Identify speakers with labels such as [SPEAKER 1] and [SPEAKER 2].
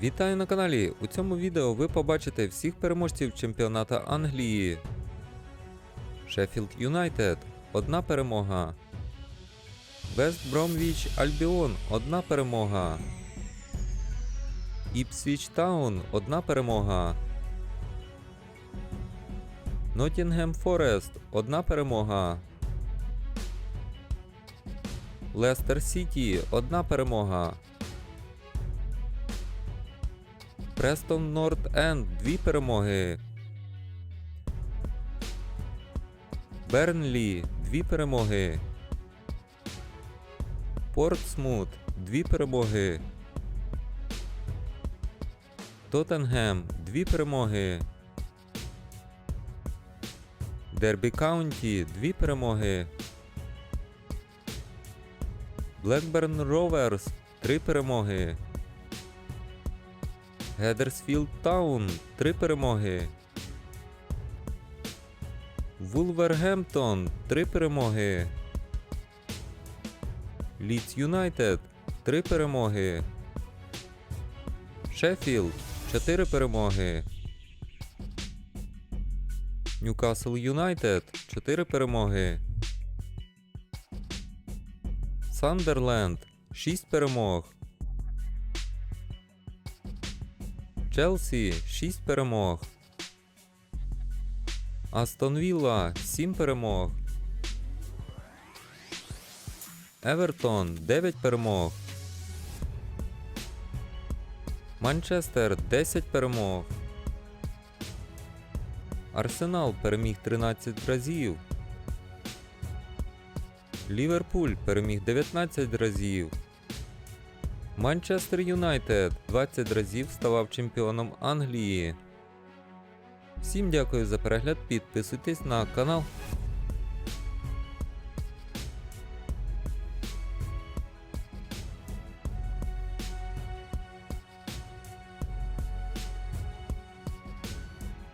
[SPEAKER 1] Вітаю на каналі! У цьому відео ви побачите всіх переможців чемпіоната Англії. Шеффілд Юнайтед одна перемога. Вест Бромвіч Альбіон одна перемога. Іпсвіч Таун одна перемога. Ноттінгем Форест одна перемога. Лестер Сіті одна перемога. Престон Норт Енд дві перемоги. Бернлі дві перемоги. Портсмут дві перемоги. Тоттенгем дві перемоги. Дербі Каунті дві перемоги. Блекберн Роверс три перемоги. Гедерсфілд Таун 3 перемоги. Вулвергемптон 3 перемоги. Ліц Юнайтед 3 перемоги. Шеффілд 4 перемоги. Ньюкасл Юнайтед 4 перемоги. Сандерленд 6 перемог. Челсі 6 перемог. Астон Вілла 7 перемог. Евертон 9 перемог. Манчестер 10 перемог. Арсенал переміг 13 разів. Ліверпуль переміг 19 разів. Манчестер Юнайтед 20 разів ставав чемпіоном Англії. Всім дякую за перегляд, підписуйтесь на канал.